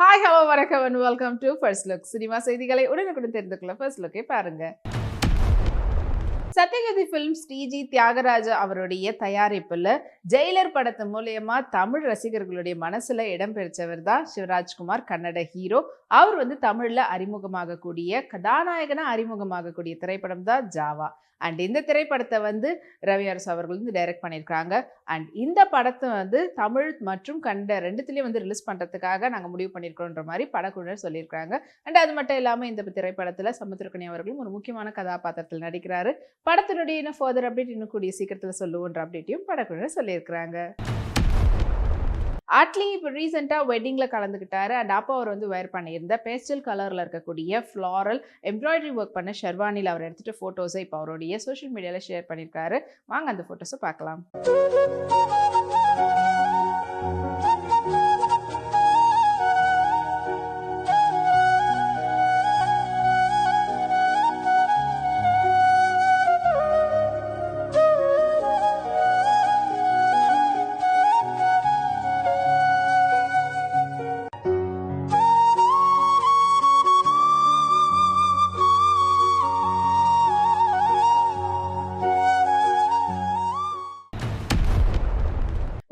Hi hello வணக்கம் and welcome to first look cinema செய்திகளை உடனுக்குடன் தெரிந்து கொள்ள ஃபர்ஸ்ட் லுக்கை பாருங்க. சத்யகதி ஃபிலிம்ஸ் டிஜி தியாகராஜ அவருடைய தயாரிப்பில் ஜெயிலர் படத்து மூலயமா தமிழ் ரசிகர்களுடைய மனசில் இடம்பெற்றவர் தான் சிவராஜ்குமார் கன்னட ஹீரோ அவர் வந்து தமிழில் அறிமுகமாகக்கூடிய கதாநாயகனாக அறிமுகமாகக்கூடிய திரைப்படம் தான் ஜாவா அண்ட் இந்த திரைப்படத்தை வந்து ரவி அரசு அவர்கள் வந்து டைரக்ட் பண்ணியிருக்காங்க அண்ட் இந்த படத்தை வந்து தமிழ் மற்றும் கண்ட ரெண்டுத்துலேயும் வந்து ரிலீஸ் பண்ணுறதுக்காக நாங்கள் முடிவு பண்ணியிருக்கோன்ற மாதிரி படக்குழுவினர் சொல்லியிருக்காங்க அண்ட் அது மட்டும் இல்லாமல் இந்த திரைப்படத்தில் சமுத்திரக்கணி அவர்களும் ஒரு முக்கியமான கதாபாத்திரத்தில் நடிக்கிறாரு. படத்தினுடைய இன்னும் ஃபர்தர் அப்டேட் இன்னும் கூடிய சீக்கிரத்தில் சொல்லுவோன்ற அப்டேட்டையும் படக்குழுவினர் சொல்லியிருக்கிறாங்க. அட்லி இப்போ ரீசெண்டாக வெட்டிங்கில் கலந்துக்கிட்டாரு அண்ட் அப்போ அவர் வந்து வேர் பண்ணியிருந்த பேஸ்டல் கலரில் இருக்கக்கூடிய ஃப்ளாரல் எம்ப்ராய்டரி ஒர்க் பண்ண ஷெர்வானியில் அவர் எடுத்துகிட்டு ஃபோட்டோஸை இப்போ அவருடைய சோஷியல் மீடியாவில் ஷேர் பண்ணியிருக்காரு. வாங்க அந்த ஃபோட்டோஸை பார்க்கலாம்.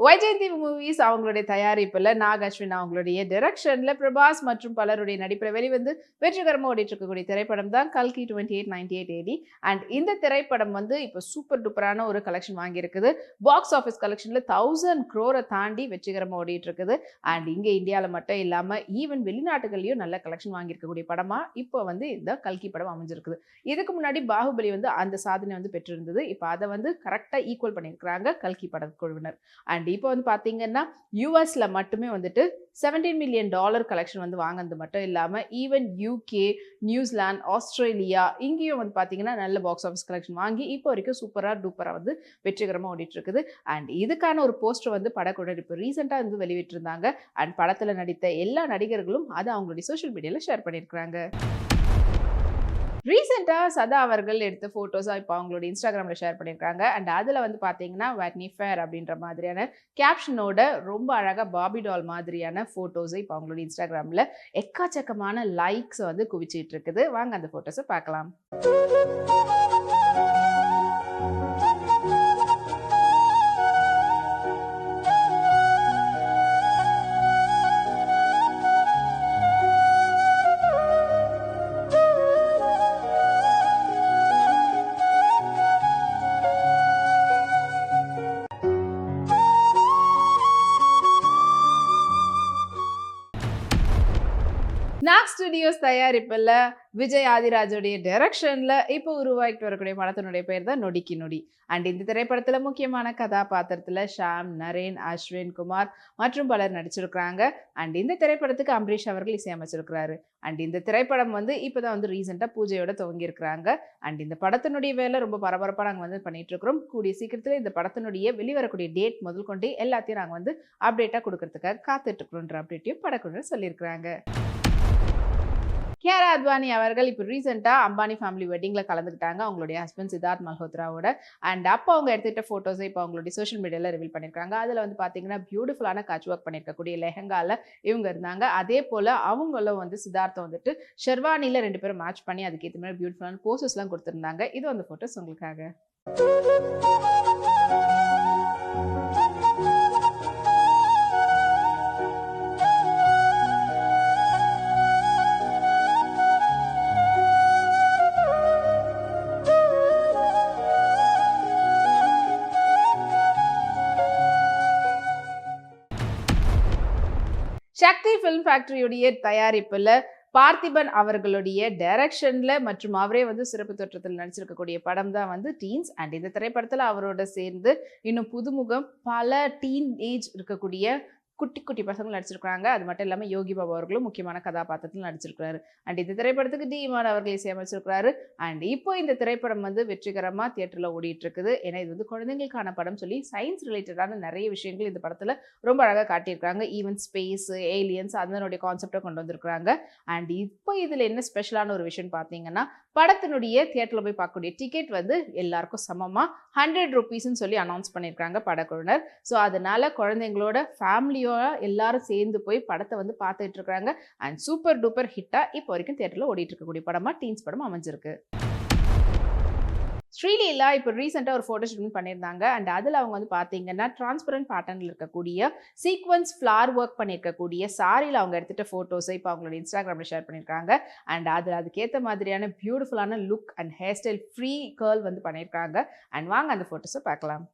வைஜெயந்தி மூவிஸ் அவங்களுடைய தயாரிப்பில் நாக அஸ்வின் அவங்களுடைய டிரெக்ஷனில் பிரபாஸ் மற்றும் பலருடைய நடிப்பில் வெளிவந்து வெற்றிகரமாக ஓடிட்டு இருக்கக்கூடிய திரைப்படம் தான் கல்கி twenty eight ninety eight AD and இந்த திரைப்படம் வந்து இப்போ சூப்பர் டூப்பரான ஒரு கலெக்ஷன் வாங்கியிருக்குது. பாக்ஸ் ஆஃபீஸ் கலெக்ஷனில் தௌசண்ட் க்ரோரை தாண்டி வெற்றிகரமாக ஓடிட்டு இருக்குது அண்ட் இங்கே இந்தியாவில் மட்டும் இல்லாமல் ஈவன் வெளிநாட்டுகள்லையும் நல்ல கலெக்ஷன் வாங்கியிருக்கக்கூடிய படமாக இப்போ வந்து இந்த கல்கி படம் அமைஞ்சிருக்குது. இதுக்கு முன்னாடி பாகுபலி வந்து அந்த சாதனை வந்து பெற்றிருந்தது. இப்போ அதை வந்து கரெக்டாக ஈக்குவல் பண்ணியிருக்கிறாங்க கல்கி படக்குழுவினர். அண்ட் இப்போ வந்து பார்த்தீங்கன்னா யூஎஸில் மட்டுமே வந்துட்டு செவன்டீன் மில்லியன் டாலர் கலெக்ஷன் வந்து வாங்கினது மட்டும் இல்லாமல் ஈவன் யூகே நியூசிலாந்து ஆஸ்திரேலியா இங்கேயும் வந்து பார்த்தீங்கன்னா நல்ல பாக்ஸ் ஆஃபீஸ் கலெக்ஷன் வாங்கி இப்போ வரைக்கும் சூப்பராக டூப்பராக வந்து வெற்றிகரமாக ஓடிட்டு இருக்குது அண்ட் இதுக்கான ஒரு போஸ்டர் வந்து படக்குழு இப்போ ரீசெண்டாக வந்து வெளியிட்டிருந்தாங்க. அண்ட் படத்தில் நடித்த எல்லா நடிகர்களும் அதை அவங்களுடைய சோஷியல் மீடியாவில் ஷேர் பண்ணியிருக்கிறாங்க. ரீசெண்டாக சதா அவர்கள் எடுத்த ஃபோட்டோஸாக இப்போ அவங்களோட இன்ஸ்டாகிராமில் ஷேர் பண்ணியிருக்காங்க அண்ட் அதில் வந்து பார்த்தீங்கன்னா வேட்னி ஃபேர் அப்படின்ற மாதிரியான கேப்ஷனோட ரொம்ப அழகாக பாபி டால் மாதிரியான ஃபோட்டோஸை இப்போ அவங்களோட இன்ஸ்டாகிராமில் எக்காச்சக்கமான லைக்ஸ் வந்து குவிச்சிட்டு இருக்குது. வாங்க அந்த ஃபோட்டோஸை பார்க்கலாம். ஸ்டுடியோஸ் தயாரிப்பில் விஜய் ஆதிராஜோடைய டைரக்ஷனில் இப்போ உருவாக்கிட்டு வரக்கூடிய படத்தினுடைய பேர் தான் நொடிக்கு நொடி. அண்ட் இந்த திரைப்படத்தில் முக்கியமான கதாபாத்திரத்தில் ஷாம் நரேன் அஸ்வின் குமார் மற்றும் பலர் நடிச்சிருக்கிறாங்க. அண்ட் இந்த திரைப்படத்துக்கு அம்பரீஷ் அவர்கள் இசையமைச்சிருக்கிறாரு. அண்ட் இந்த திரைப்படம் வந்து இப்போ தான் வந்து ரீசெண்டாக பூஜையோட துவங்கியிருக்கிறாங்க. அண்ட் இந்த படத்தினுடைய வேலை ரொம்ப பரபரப்பாக நாங்கள் வந்து பண்ணிட்டு இருக்கிறோம் கூடிய சீக்கிரத்தில் இந்த படத்தினுடைய வெளிவரக்கூடிய டேட் முதல் கொண்டு எல்லாத்தையும் நாங்கள் வந்து அப்டேட்டாக கொடுக்கறதுக்காக காத்துட்டு இருக்கிறோன்ற அப்டேட்டையும் படக்குழு சொல்லியிருக்கிறாங்க. கியாரா அத்வானி அவர்கள் இப்போ ரீசெண்டாக அம்பானி ஃபேமிலி வெட்டிங்கில் கலந்துக்கிட்டாங்க. அவங்களுடைய ஹஸ்பண்ட் சித்தார்த் மல்ஹோத்ராவோட அண்ட் அப்போ அவங்க எடுத்துக்கிட்ட ஃபோட்டோஸை இப்போ அவங்களுடைய சோஷியல் மீடியாவில் ரிவீல் பண்ணியிருக்காங்க அதில் வந்து பார்த்தீங்கன்னா பியூட்டிஃபுல்லான கட்ச் ஒர்க் பண்ணியிருக்கக்கூடிய லெஹங்காவில் இவங்க இருந்தாங்க. அதே போல் அவங்களும் வந்து சித்தார்த்தம் வந்துட்டு ஷெர்வானியில் ரெண்டு பேரும் மேட்ச் பண்ணி அதுக்கேற்ற மாதிரி பியூட்டிஃபுல்லான போசஸ்லாம் கொடுத்துருந்தாங்க. இது அந்த ஃபோட்டோஸ் உங்களுக்காக. சக்தி ஃபிலிம் ஃபேக்டரியுடைய தயாரிப்பில் பார்த்திபன் அவர்களுடைய டைரக்ஷனில் மற்றும் அவரே வந்து சிறப்பு தோற்றத்தில் நடிச்சிருக்கக்கூடிய படம் தான் வந்து டீன்ஸ் அண்ட் இந்த திரைப்படத்தில் அவரோட சேர்ந்து இன்னும் புதுமுகம் பல டீன் ஏஜ் இருக்கக்கூடிய குட்டி குட்டி பசங்களும் நடிச்சிருக்காங்க அது மட்டும் இல்லாமல் யோகி பாபு அவர்களும் முக்கியமான கதாபாத்திரத்தில் நடிச்சிருக்கிறாரு. அண்ட் இந்த திரைப்படத்துக்கு டி அவர்களை அவர்கள் இசையமைச்சிருக்கிறாரு. அண்ட் இப்போ இந்த திரைப்படம் வந்து வெற்றிகரமாக தியேட்டரில் ஓடிட்டு இருக்குது ஏன்னா இது வந்து குழந்தைங்களுக்கான படம் சொல்லி சயின்ஸ் ரிலேட்டடான நிறைய விஷயங்கள் இந்த படத்தில் ரொம்ப அழகாக காட்டியிருக்காங்க ஈவன் ஸ்பேஸ் ஏலியன்ஸ் அதனுடைய கான்செப்டை கொண்டு வந்திருக்கிறாங்க. அண்ட் இப்போ இதில் என்ன ஸ்பெஷலான ஒரு விஷயம் பார்த்தீங்கன்னா படத்தினுடைய தியேட்டரில் போய் பார்க்கக்கூடிய டிக்கெட் வந்து எல்லாருக்கும் சமமாக ஹண்ட்ரட் ருபீஸ்ன்னு சொல்லி அனௌன்ஸ் பண்ணியிருக்காங்க படக்குழுவினர். ஸோ அதனால் குழந்தைங்களோட ஃபேமிலியோட எல்லாரும் சேர்ந்து போய் படத்தை வந்து பார்த்துட்டு இருக்கிறாங்க அண்ட் சூப்பர் டூப்பர் ஹிட்டாக இப்போ வரைக்கும் தியேட்டரில் ஓடிட்டு இருக்கக்கூடிய படமாக டீன்ஸ் படம் அமைஞ்சிருக்கு. ஸ்ரீலீலா இப்போ ரீசெண்டாக ஒரு ஃபோட்டோ ஷூட் பண்ணியிருந்தாங்க. அண்ட் அதில் அவங்க வந்து பார்த்தீங்கன்னா டிரான்ஸ்பரண்ட் பேட்டர்னில் இருக்கக்கூடிய சீக்வன்ஸ் ஃப்ளார் ஒர்க் பண்ணியிருக்கக்கூடிய சாரியில் அவங்க எடுத்துகிட்ட ஃபோட்டோஸை இப்போ அவங்களோட இன்ஸ்டாகிராமில் ஷேர் பண்ணியிருக்காங்க. அண்ட் அதில் அதுக்கேற்ற மாதிரியான பியூட்டிஃபுல்லான look and hair style free girl வந்து பண்ணியிருக்காங்க. அண்ட் வாங்க அந்த ஃபோட்டோஸை பார்க்கலாம்.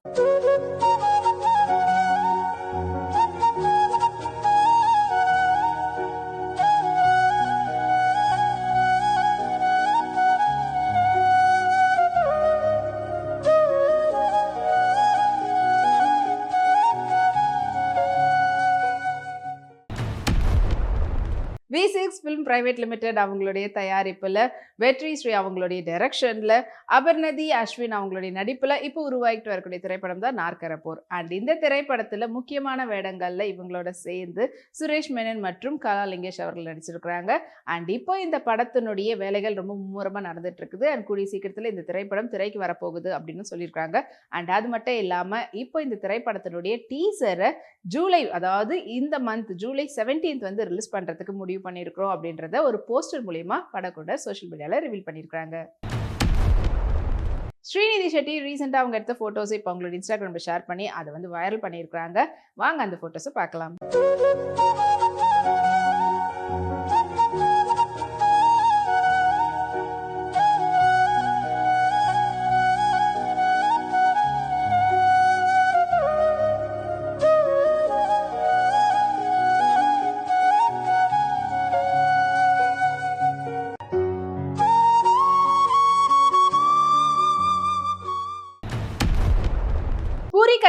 ஃபிலிம் பிரைவேட் லிமிடெட் அவங்களுடைய தயாரிப்பில் வெற்றி ஸ்ரீ அவங்களுடைய டைரக்ஷனில் அபர்நதி அஸ்வின் அவங்களுடைய நடிப்பில் இப்போ உருவாகிட்டு வரக்கூடிய திரைப்படம் தான் நாற்கரப்போர். அண்ட் இந்த திரைப்படத்தில் முக்கியமான வேடங்களில் இவங்களோட சேர்ந்து சுரேஷ் மேனன் மற்றும் கலா லிங்கேஷ் அவர்கள் நடிச்சிருக்கிறாங்க. அண்ட் இப்போ இந்த படத்தினுடைய வேலைகள் ரொம்ப மும்முரமாக நடந்துட்டு இருக்குது அண்ட் கூடிய சீக்கிரத்தில் இந்த திரைப்படம் திரைக்கு வரப்போகுது அப்படின்னு சொல்லியிருக்காங்க. அண்ட் அது மட்டும் இல்லாமல் இப்போ இந்த திரைப்படத்தினுடைய டீசரை ஜூலை அதாவது இந்த மந்த் ஜூலை செவன்டீன்த் வந்து ரிலீஸ் பண்ணுறதுக்கு முடிவு பண்ணியிருக்கிறோம். அப்படின்றத ஒரு போஸ்டர் மூலயமா படக்கூட சோஷியல் மீடியாவில் ரிவீல் பண்ணியிருக்காங்க ஸ்ரீநிதி ஷெட்டி ரீசெண்டாக அவங்க எடுத்த ஃபோட்டோஸை இப்போ அவங்களோட இன்ஸ்டாகிராமில் ஷேர் பண்ணி அதை வந்து வைரல் பண்ணியிருக்கிறாங்க வாங்க அந்த ஃபோட்டோஸை பார்க்கலாம்.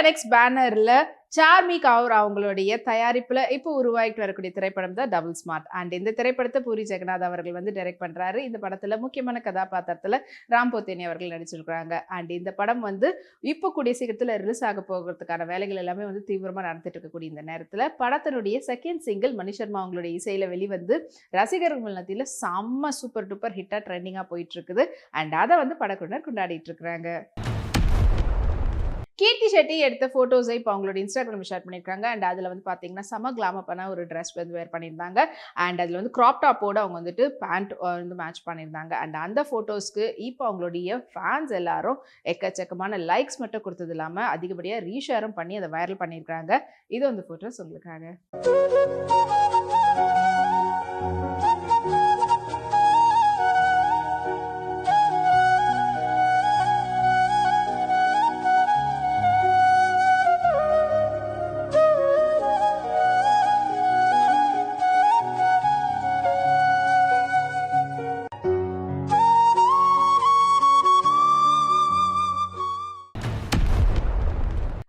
எக்ஸ் பேனரில் சார்மி கவுர் அவங்களுடைய தயாரிப்பில் இப்போ உருவாகிட்டு வரக்கூடிய திரைப்படம் தான் டபுள் ஸ்மார்ட் அண்ட் இந்த திரைப்படத்தை பூரி ஜெகநாத் அவர்கள் வந்து டைரக்ட் பண்ணுறாரு இந்த படத்தில் முக்கியமான கதாபாத்திரத்தில் ராம் போத்தேனி அவர்கள் நடிச்சிருக்கிறாங்க. அண்ட் இந்த படம் வந்து இப்போ கூடிய சீக்கிரத்தில் ரிலீஸ் ஆக போகிறதுக்கான வேலைகள் எல்லாமே வந்து தீவிரமாக நடந்துட்டு இருக்கக்கூடிய இந்த நேரத்தில் படத்தினுடைய செகண்ட் சிங்கிள் மணி சர்மா அவங்களுடைய இசையில் வெளிவந்து ரசிகர்கள் மத்தியில் செம்ம சூப்பர் டூப்பர் ஹிட்டாக ட்ரெண்டிங்காக போயிட்டு இருக்குது. அண்ட் அதை வந்து படக்குழுவினர் கொண்டாடிட்டு இருக்கிறாங்க. கீர்த்தி ஷெட்டி எடுத்த ஃபோட்டோஸை இப்போ அவங்களோட இன்ஸ்டாகிராம் ஷேர் பண்ணியிருக்காங்க அண்ட் அதில் வந்து பார்த்தீங்கன்னா செம கிளாமர் பண்ண ஒரு ட்ரெஸ் வந்து வேர் பண்ணியிருந்தாங்க. அண்ட் அதில் வந்து க்ராப் டாப்போடு அவங்க வந்துட்டு பேண்ட் வந்து மேட்ச் பண்ணியிருந்தாங்க. அண்ட் அந்த ஃபோட்டோஸ்க்கு இப்போ அவங்களுடைய ஃபேன்ஸ் எல்லாரும் எக்கச்சக்கமான லைக்ஸ் மட்டும் கொடுத்தது இல்லாமல் அதிகப்படியாக ரீஷேரும் பண்ணி அதை வைரல் பண்ணியிருக்காங்க இது வந்து ஃபோட்டோஸ் உங்களுக்காக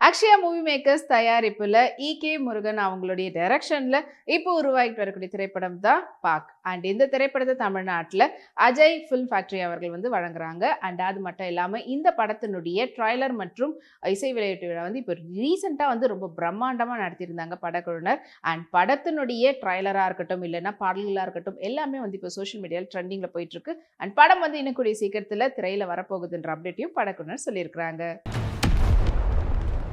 அக்ஷயா மூவி மேக்கர்ஸ் தயாரிப்பில் கே முருகன் அவங்களுடைய டைரக்ஷனில் இப்போ உருவாகிட்டு வரக்கூடிய திரைப்படம் தான் பாக் அண்ட் இந்த திரைப்படத்தை தமிழ்நாட்டில் அஜய் ஃபில்ம் ஃபேக்டரி அவர்கள் வந்து வழங்குறாங்க. அண்ட் அது மட்டும் இல்லாமல் இந்த படத்தினுடைய ட்ரைலர் மற்றும் இசை விளையாட்டு விழா வந்து இப்போ ரீசெண்டாக வந்து ரொம்ப பிரம்மாண்டமாக நடத்தியிருந்தாங்க படக்குழுவினர். அண்ட் படத்தினுடைய ட்ரைலராக இருக்கட்டும் இல்லைன்னா பாடல்களாக இருக்கட்டும் எல்லாமே வந்து இப்போ சோஷியல் மீடியாவில் ட்ரெண்டிங்கில் போயிட்டுருக்கு அண்ட் படம் வந்து இன்னும் கூடிய சீக்கிரத்தில் திரையில் வரப்போகுதுன்ற அப்டேட்டையும் படக்குழுவினர் சொல்லியிருக்கிறாங்க.